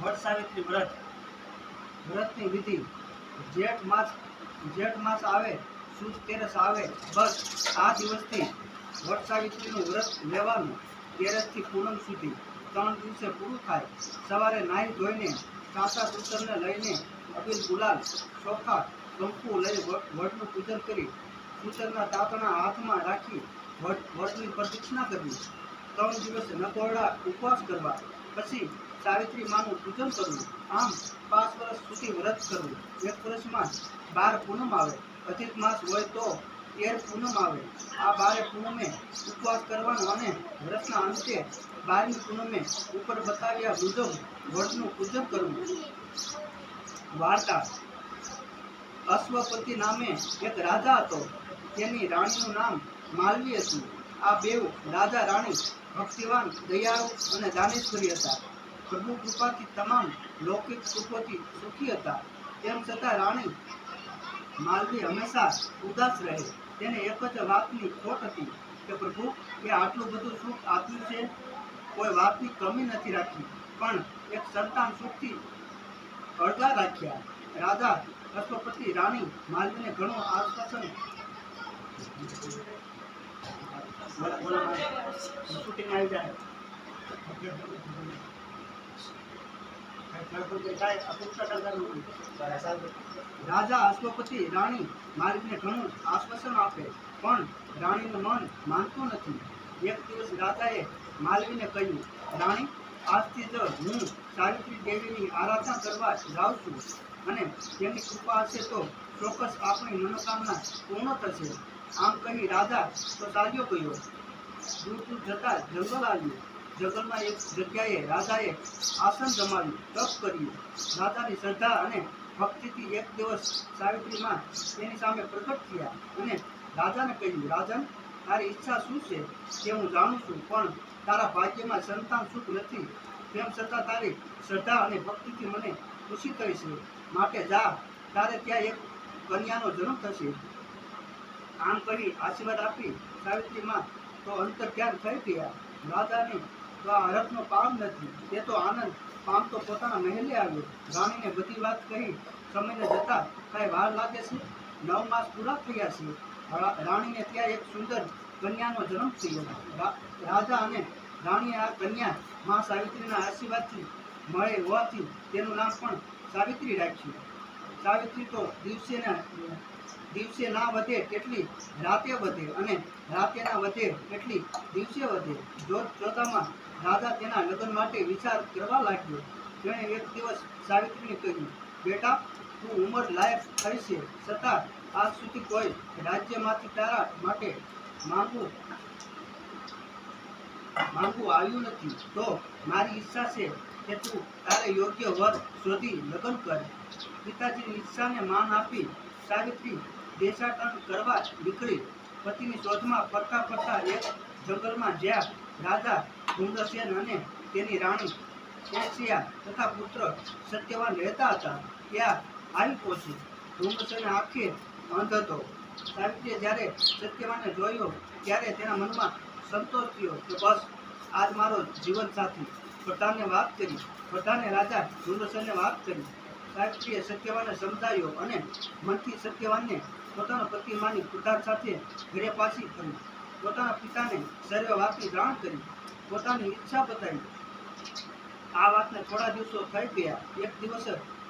વટ સાવિત્રી વ્રત. વ્રતની વિધિ, જેઠ માસ જેઠ માસ આવે સુદ તેરસ આવે, બસ આ દિવસથી વટ સાવિત્રીનું વ્રત લેવાનું તેરસથી પૂનમ સુધી ત્રણ દિવસે પૂરું થાય. સવારે નાહી ધોઈને સાસા સૂતરને લઈને અબીલ ગુલાલ, ચોખા કંકુ લઈ વટ- વટનું પૂજન કરી સૂતરના તાતણા હાથમાં રાખી વટ વટની પ્રદક્ષિણા કરવી. ત્રણ દિવસ નકોરડા ઉપવાસ કરવા. પછી સાવિત્રી માનું પૂજન કરવું આમ પાંચ વર્ષ સુધી વ્રત કરવું એક વર્ષમાં બાર પૂનમ આવે. અધિક માસ હોય તો તેર પૂનમ આવે. આ બારે પૂનમે ઉપવાસ કરવાનો અને વ્રતના અંતે બારમી પૂનમે ઉપર બતાવ્યા મુજબ વટનું પૂજન કરવું વાર્તા. અશ્વપતિ નામે એક રાજા હતો. તેની રાણીનું નામ માલવી હતું. આ બેઉ રાજા રાણી ભક્તિવાન, દયાળુ અને દાનેશ્વરી હતા. પ્રભુ કૃપાથી તમામ લૌકિક સુખોથી સુખી હતા. તેમ છતાં રાણી માલવી હંમેશા ઉદાસ રહે. તેને એક જ વાતની ખોટ હતી કે પ્રભુ એ આટલું બધું સુખ આપ્યું છે? કોઈ વાતની કમી નથી રાખી. પણ એક સંતાન સુખથી અડધા રાખ્યા. રાજા અશ્વપતિ રાણી માલવીને ઘણું આશ્વાસન શૂટિંગ આવી જાય. રાજા અશ્વપતિ રાણી માલિકને ઘણું આશ્વાસન આપે, પણ રાણીનું મન માનતું નથી. એક દિવસ રાજાએ માલવીને કહ્યું, રાણી, આજથી જ હું સાવિત્રી દેવીની આરાધના કરવા જાઉં છું અને તેમની કૃપા હશે તો ચોક્કસ આપણી મનોકામના પૂર્ણ થશે. આમ કહી રાજા તો ચાલ્યો ગયો. દૂર દૂર જતા જંગલ આવ્યું. જંગલમાં એક જગ્યાએ રાજાએ આસન જમાવ્યું, તપ કર્યું. રાજાની શ્રદ્ધા અને ભક્તિથી એક દિવસ સાવિત્રીમાં તેની સામે પ્રગટ થયા અને રાજાને કહ્યું, રાજન, તારી ઈચ્છા શું છે? તે હું જાણું છું, પણ તારા ભાગ્યમાં સંતાન સુખ નથી. તેમ છતાં તારી શ્રદ્ધા અને ભક્તિથી મને ખુશી થઈ છે. માટે જા, તારે ત્યાં એક કન્યાનો જન્મ થશે. આમ કરી આશીર્વાદ આપી સાવિત્રીમાં તો અંતર ધ્યાન થઈ ગયા. રાજાને તો આ હરખનો પામ નથી. તે તો આનંદ, પામ તો પોતાના મહેલે આવ્યો. રાણીને બધી વાત કહી સમયને જતા કાંઈ વાર લાગે છે? નવ માસ પૂરા થયા છે. રાણીને ત્યાં એક સુંદર કન્યાનો જન્મ થયો. રાજા અને રાણીએ આ કન્યા મા સાવિત્રીના આશીર્વાદથી મળે હોવાથી તેનું નામ પણ સાવિત્રી રાખ્યું. સાવિત્રી તો દિવસે ને, દિવસે ના વધે એટલી રાતે વધે અને રાતે ના વધે એટલી દિવસે વધે. જોત જોતામાં રાજા તેના લગ્ન માટે વિચાર કરવા લાગ્યો. તેણે એક દિવસ સાવિત્રીને કહ્યું, બેટા, તું ઉંમર લાયક થઈ છે. છતાં આજ સુધી કોઈ રાજ્યમાંથી તારા માટે માંગવું માંગવું આવ્યું નથી. તો મારી ઈચ્છા છે કે તું તારે યોગ્ય વર શોધી લગ્ન કરે. પિતાજીની ઈચ્છાને માન આપી સાવિત્રી દેશાટન કરવા નીકળી. પતિની શોધમાં ફરતા ફરતા એક જંગલમાં જ્યાં રાજા ગુંદસેન અને તેની રાણી કેશિયા તથા પુત્ર સત્યવાન રહેતા હતા. ત્યાં આવી પહોંચી. ધુમ્રસેન આંખે અંધ હતો. સાવિત્રીએ જ્યારે સત્યવાનને જોયો, ત્યારે તેના મનમાં સંતોષ થયો કે બસ, આજ મારો જીવન સાથી. પ્રધાનને વાત કરી. પ્રધાને રાજા ધુમ્રસેનને વાત કરી. સાવિત્રીએ સત્યવાનને સમજાવ્યો અને મનથી સત્યવાનને પોતાના પ્રતિમાની પ્રધાન સાથે ઘરે પાછી કરી પોતાના પિતાને સર્વે વાતની જાણ કરી પોતાની ઈચ્છા બતાવી. આ વાતને થોડા દિવસો થઈ ગયા. એક દિવસ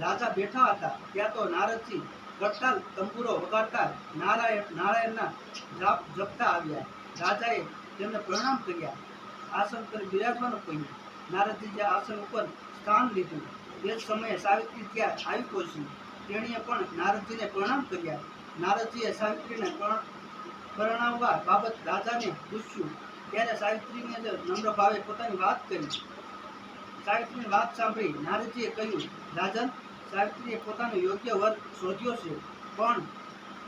રાજા બેઠા હતા. ત્યાં તો નારદજી કરતાલ તંબુરો વગાડતા નારાયણ નારાયણના જાપ જપતા આવ્યા. રાજાએ તેમને પ્રણામ કર્યા. આસન પર બિરાજવાનું કહ્યું નારદજીએ આસન ઉપર સ્થાન લીધું. એ જ સમયે સાવિત્રી ત્યાં આવી પહોંચી. તેણીએ પણ નારદજીને પ્રણામ કર્યા. નારદજીએ સાવિત્રીને પ્રણા- પરણાવવા બાબત રાજાને પૂછ્યું. ત્યારે સાવિત્રીને નમ્ર ભાવે પોતાની વાત કરી. સાવિત્રીની વાત સાંભળી નારદજીએ કહ્યું, રાજન, સાવિત્રીએ પોતાનો યોગ્ય વર્ગ શોધ્યો છે. પણ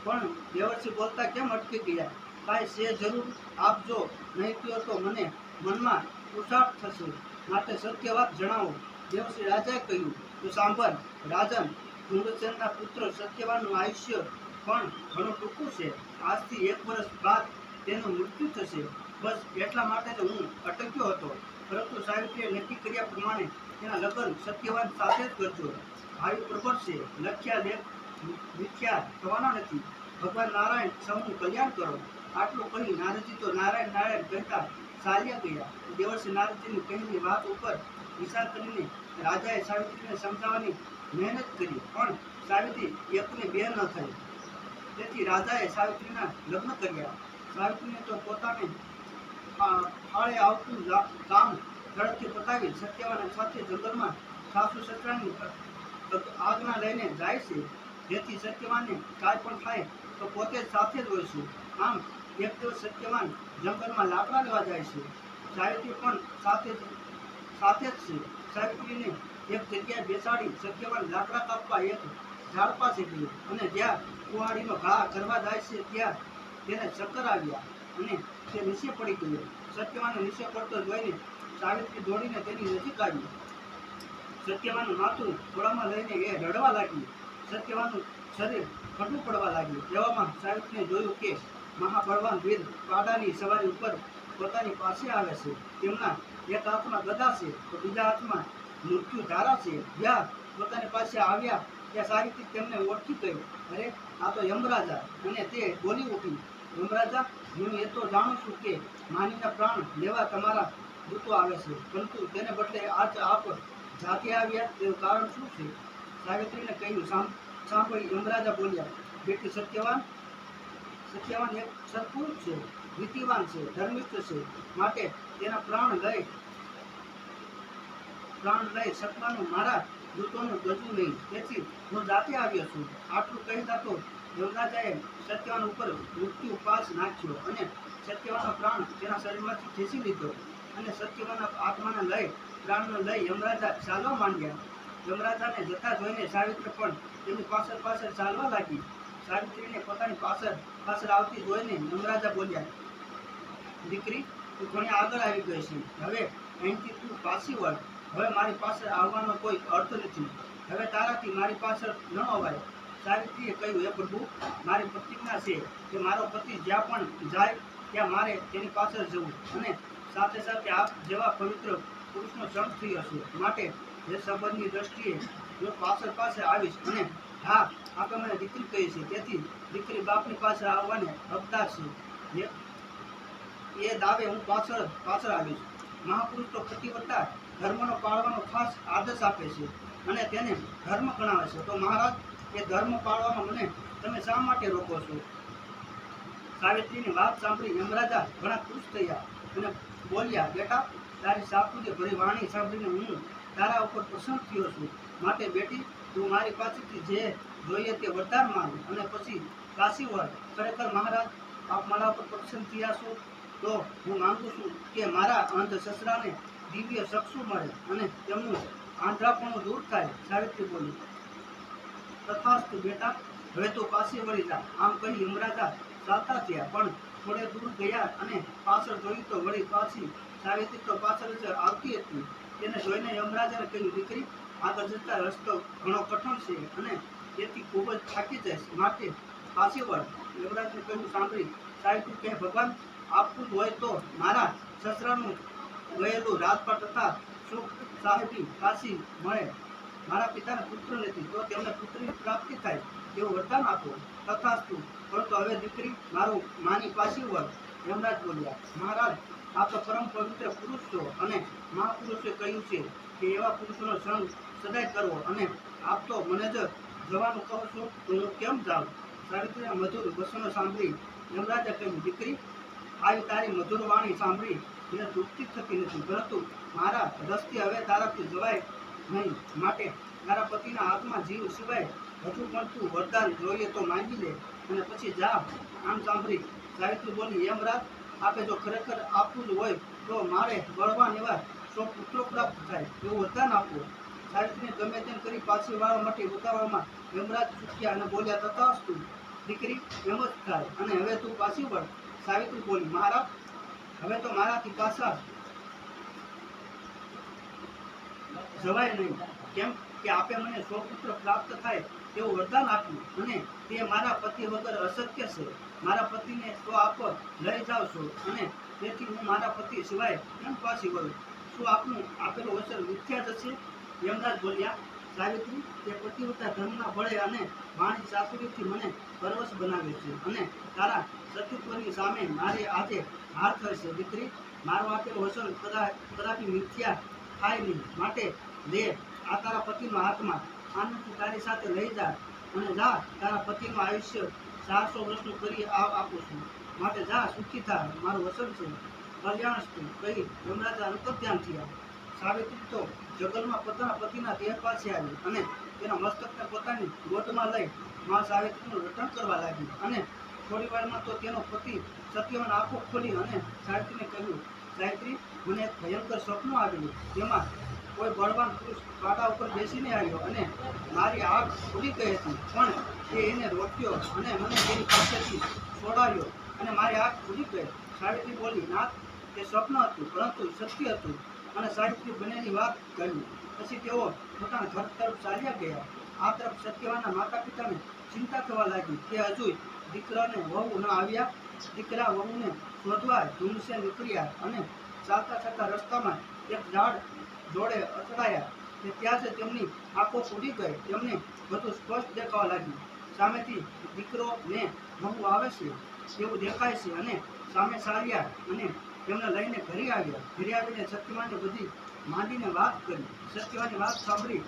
પણ દેવર્ષિ બોલતા કેમ અટકી ગયા? કાંઈ શે જરૂર? આપજો નહીં તો તો મને મનમાં ઉસાટ થશે. માટે સત્ય વાત જણાવો. દેવશ્રી રાજાએ કહ્યું, તો સાંભળ, રાજન ધુમ્રસેનના પુત્ર સત્યવાનનું આયુષ્ય પણ ઘણું ટૂંકું છે. આજથી એક વર્ષ બાદ તેનું મૃત્યુ થશે. બસ એટલા માટે જ હું અટક્યો હતો. પરંતુ સાહેબે નક્કી કર્યા પ્રમાણે તેના લગ્ન સત્યવાન સાથે જ કરજો. ભાવિ પ્રબળ છે લખ્યા લેખ મિથ્યા થવાના નથી. ભગવાન નારાયણ સૌનું કલ્યાણ કરો. આટલું કહી નારદજી તો નારાયણ નારાયણ કહેતા ચાલ્યા ગયા. દેવર્ષે નારદજીની કહેલી વાત ઉપર વિચાર કરીને રાજાએ સાવિત્રીને સમજાવવાની મહેનત કરી. પણ સાવિત્રી એકને બે ન થઈ. તેથી રાજાએ સાવિત્રીના લગ્ન કર્યા. સાવિત્રીને તો પોતાને ફાળે આવતું કામ ઝડપથી પતાવી સત્યવાન સાથે જંગલમાં સાસુ સસરાની આજ્ઞા લઈને જાય છે. જેથી સત્યવાનને કાંઈ પણ થાય તો પોતે સાથે જ હોય છે. આમ એક દિવસ સત્યવાન જંગલમાં લાકડા લેવા જાય છે. સાવિત્રી પણ સાથે સાથે જ છે. સાવિત્રીને એક જગ્યાએ બેસાડી સત્યવાન લાકડા કાપવા એક ઝાડ પાસે ગયો અને જ્યાં કુહાડીનો ઘા કરવા જાય છે, ત્યાં તેને ચક્કર આવ્યા. અને તે નીચે પડી ગયો. સત્યવાનને નીચે પડતો જોઈને સાવિત્રી દોડીને તેની નજીક આવી સત્યવાનનું માથું ખોળામાં લઈને એ રડવા લાગ્યું. સત્યવાનનું શરીર ખડું પડવા લાગ્યું. એવામાં સાવિત્રીને જોયું કે મહાબળવાન વીર પાડાની સવારી ઉપર પોતાની પાસે આવે છે. તેમના એક હાથમાં ગદા છે, તો બીજા હાથમાં મૃત્યુ ધારા છે. જ્યાં પોતાની પાસે આવ્યા ત્યાં સાહિત્યિક તેમને ઓળખી ગયો. અરે, આ તો યમરાજા અને તે બોલી ઉઠી યમરાજા. હું એ તો જાણું છું કે માનીના પ્રાણ લેવા તમારા દૂતો આવે છે. પરંતુ તેને બદલે આજ આપ જાતે આવ્યા તેનું કારણ શું છે? સાવિત્રીને કહ્યું, સાંભ, સાંભળી. યમરાજા બોલ્યા, બેટી સત્યવાન સત્યવાન એક સત્પુરુષ છે નીતિવાન છે, ધર્મિષ્ઠ છે. માટે તેના પ્રાણ લઈ પ્રાણ લઈ શકવાનું મારા દૂતોનું ગજું નહીં તેથી હું જાતે આવ્યો છું. આટલું કહેતા તો યમરાજાએ સત્યવાન ઉપર મૃત્યુ પાસ નાખ્યો અને સત્યવાનનો પ્રાણ તેના શરીરમાંથી ખેંચી લીધો અને સત્યવાનના આત્માને લઈ, પ્રાણને લઈ યમરાજા ચાલવા માંડ્યા. યમરાજાને જતા જોઈને સાવિત્રી પણ તેની પાછળ પાછળ ચાલવા લાગી. સાવિત્રીને પોતાની પાછળ પાછળ આવતી જોઈને યમરાજા બોલ્યા, દીકરી, તું ઘણી આગળ આવી ગઈ છે. હવે અહીંથી તું પાછી વળ. હવે મારી પાસે આવવાનો કોઈ અર્થ નથી. હવે તારાથી મારી પાછળ ન અવાય. સાવિત્રીએ કહ્યું, હે પ્રભુ, મારી પ્રતિજ્ઞા છે કે મારો પતિ જ્યાં પણ જાય, ત્યાં મારે તેની પાછળ જવું અને સાથે સાથે આપ જેવા પવિત્ર પુરુષનો જન્મ થયો છે માટે જે સંબંધની દ્રષ્ટિએ હું પાછળ પાસે આવીશ અને હા આપે મને દીકરી કહી છે. તેથી દીકરી બાપની પાસે આવવાને હકદાર છે. એ- એ દાવે હું પાછળ પાછળ આવીશ. મહાપુરુષ તો પતિવત્તા ધર્મનો પાળવાનો ખાસ આદેશ આપે છે અને તેને ધર્મ ગણાવે છે. તો મહારાજ, એ ધર્મ પાળવામાં મને તમે શા માટે રોકો છો? સાવિત્રીની વાત સાંભળી યમરાજા ઘણા ખુશ થયા અને બોલ્યા, બેટા, તારી સાપુજી ભરી વાણી સાંભળીને હું તારા ઉપર પ્રસન્ન થયો છું. માટે બેટી, તું મારી પાસેથી જે જોઈએ તે વરદાન માંગ અને પછી કાશી વળ ખરેખર મહારાજ, આપ મારા ઉપર પ્રસન્ન થયા છો? તો હું માંગુ છું કે મારા અંધ સસરાને દિવ્ય ચક્ષુ મળે અને તેમનું આંધળાપણું દૂર થાય, સાવિત્રી બોલી. તથાસ્તુ બેટા, હવે તો પાસે વળી જા. આમ કહી યમરાજા ચાલતા થયા, પણ થોડે દૂર ગયા અને પાછળ જોયું તો વળી પાછી સાવિત્રી તો પાછળ જ આવતી હતી. તેને જોઈને યમરાજાને કહ્યું, દીકરી, આગળ જતા રસ્તો ઘણો કઠણ છે અને તેથી ખૂબ જ થાકી જઈશ. માટે પાછી વળ. યમરાજને કહ્યું, સાંભળી સાવિત્રી કહે ભગવાન આપવું હોય તો મારા સસરાનું ગયેલું રાજપાટ તથા સુખ સાહેબી કાશી મળે. મારા પિતાને પુત્ર નથી, તો તેમને પુત્રની પ્રાપ્તિ થાય તેવું વરદાન આપો. તથાસ્તુ, પરંતુ હવે દીકરી મારું માની પાછી વળ યમરાજ બોલ્યા, મહારાજ, આપ પરમ પવિત્ર પુરુષ છો અને મહાપુરુષે કહ્યું છે કે એવા પુરુષોનો સંગ સદાય કરવો અને આપ તો મને જ જવાનું કહો છો તો હું કેમ જાઉં? સાવિત્રીના મધુર વસનો સાંભળી યમરાજે કહ્યું, દીકરી આવી તારી મધુર વાણી સાંભળી મને તૃપ્તિ થતી નથી, પરંતુ મારા રસ્તે હવે તારાથી જવાય નહીં. માટે તારા પતિના હાથમાં જીવ સિવાય હજુ પણ તું વરદાન જોઈએ તો માંગી લે. અને પછી જા, આમ સાંભળી. સાવિત્રી બોલી યમરાજ આપે જો ખરેખર આપવું જ હોય તો મારે બળવાન એવા સો પુત્રો પ્રાપ્ત થાય. એવું વરદાન આપવું સાવિત્રીને ગમે તેમ કરી પાછી વાળવા માટે ઉતારવામાં યમરાજ ચૂક્યા અને બોલ્યા તથા દીકરી, એમ જ થાય. અને હવે તું પાછી વળ. સાવિત્રી બોલી, મહારાજ, હવે તો મારાથી પાછા જવાય નહીં. કેમ કે આપે મને સ્વપુત્ર પ્રાપ્ત થાય તેવું વરદાન આપ્યું અને તે મારા પતિ વગર અશક્ય છે. મારા પતિને સ્વ આપ, લઈ જાઓ છો અને તેથી હું મારા પતિ સિવાય કેમ પાછી વળું? શું આપનું આપેલું વચન મિથ્યા જશે યમરાજ બોલ્યા સાવિત્રી તે પતિવ્રતા ધર્મના બળે અને વાણી ચાતુરીથી મને પરવશ બનાવે છે અને તારા સતીત્વની સામે મારી આજે હાર થશે દીકરી, મારો આપેલો વચન કદા, કદાપી મિથ્યા થાય નહીં. માટે લે, આ તારા પતિનો હાથમાં આનંદથી તારી સાથે લઈ જા અને જા, તારા પતિનું આયુષ્ય ચારસો વર્ષનું કરી આપું છું. માટે જા, સુખી થા. મારું વચન છે. કલ્યાણ કહી યમરાજા અંતર્ધ્યાન થયા. સાવિત્રી તો જગલમાં પોતાના પતિના દેહ પાસે આવી અને તેના મસ્તકને પોતાની ગોદમાં લઈ મા સાવિત્રીનું રટણ કરવા લાગી. અને થોડી વારમાં તો તેનો પતિ સત્યવાન આંખો ખોલી અને સાવિત્રીને કહ્યું, સાવિત્રી, મને એક ભયંકર સ્વપ્ન આવ્યું જેમાં કોઈ બળવાન પુરુષ પાટા ઉપર બેસીને આવ્યો અને મારી આંખ ખુલી ગઈ હતી. પણ તે એને રોક્યો અને મને તેની પાસેથી છોડાવ્યો અને મારી આંખ ખુલી ગઈ. સાવિત્રી બોલી, નાથ તે સ્વપ્ન હતું, પરંતુ સત્ય હતું અને સાવિત્રી બંનેની વાત કહ્યું પછી તેઓ પોતાના ઘર તરફ ચાલ્યા ગયા. આ તરફ સત્યવાના માતા પિતાને ચિંતા થવા લાગી કે હજુ દીકરાને વહુ ન આવ્યા. દીકરા વહુને શોધવા ધૂમસે નીકળ્યા અને ચાલતા ચાલતા રસ્તામાં એક ઝાડ જોડે અથડાયા તે ત્યાં જ તેમની આંખો ફૂટી ગઈ. તેમને બધું સ્પષ્ટ દેખાવા લાગ્યું. સામેથી દીકરો ને વહુ આવે છે એવું દેખાય છે અને સામે ચાલ્યા અને તેમને લઈને ઘરે આવ્યા. ઘરે આવીને સત્યવાને બધી માંડીને વાત કરી. સત્યવાની વાત સાંભળી.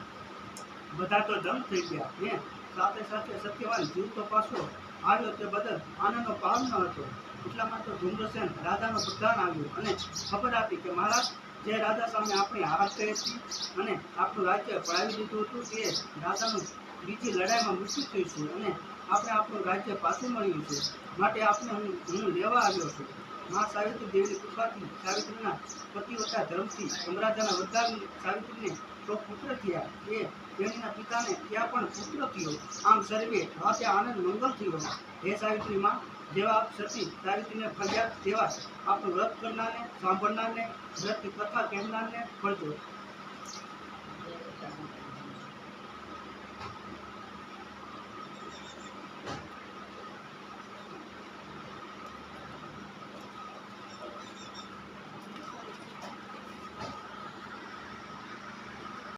બધા તો દમ થઈ ગયા. ને સાથે સાથે સત્યવાન જીવતો પાછો આવ્યો તે બદલ આનંદનો પાર ન હતો. એટલામાં તો ધૂમ્રસેન રાધાનો પ્રધાન આવ્યો અને ખબર આપી કે મહારાજ, જે રાજા સામે આપણી હાર કરી હતી અને આપણું રાજ્ય પડાવી દીધું હતું તે રાજાનું બીજી લડાઈમાં મૃત્યુ છે અને આપણે આપણું રાજ્ય પાછું મળ્યું છે. માટે આપણે હું હું લેવા આવ્યો છું. મા સાવિત્રી દેવીની કૃપાથી સાવિત્રીના પતિવતા ધર્મથી સમ્રાજાના વરદાન સાવિત્રીને તો પુત્ર થયા. એ તેણીના પિતાને ત્યાં પણ પુત્ર થયો. આમ સર્વે રાતે આનંદ મંગલ થયો. હે સાવિત્રીમાં જેવા સતી સાવિત્રીને ફરિયાદ તેવા આપણું વ્રત કરનારને, સાંભળનારને વ્રત કથા કહેનારને ફળજો.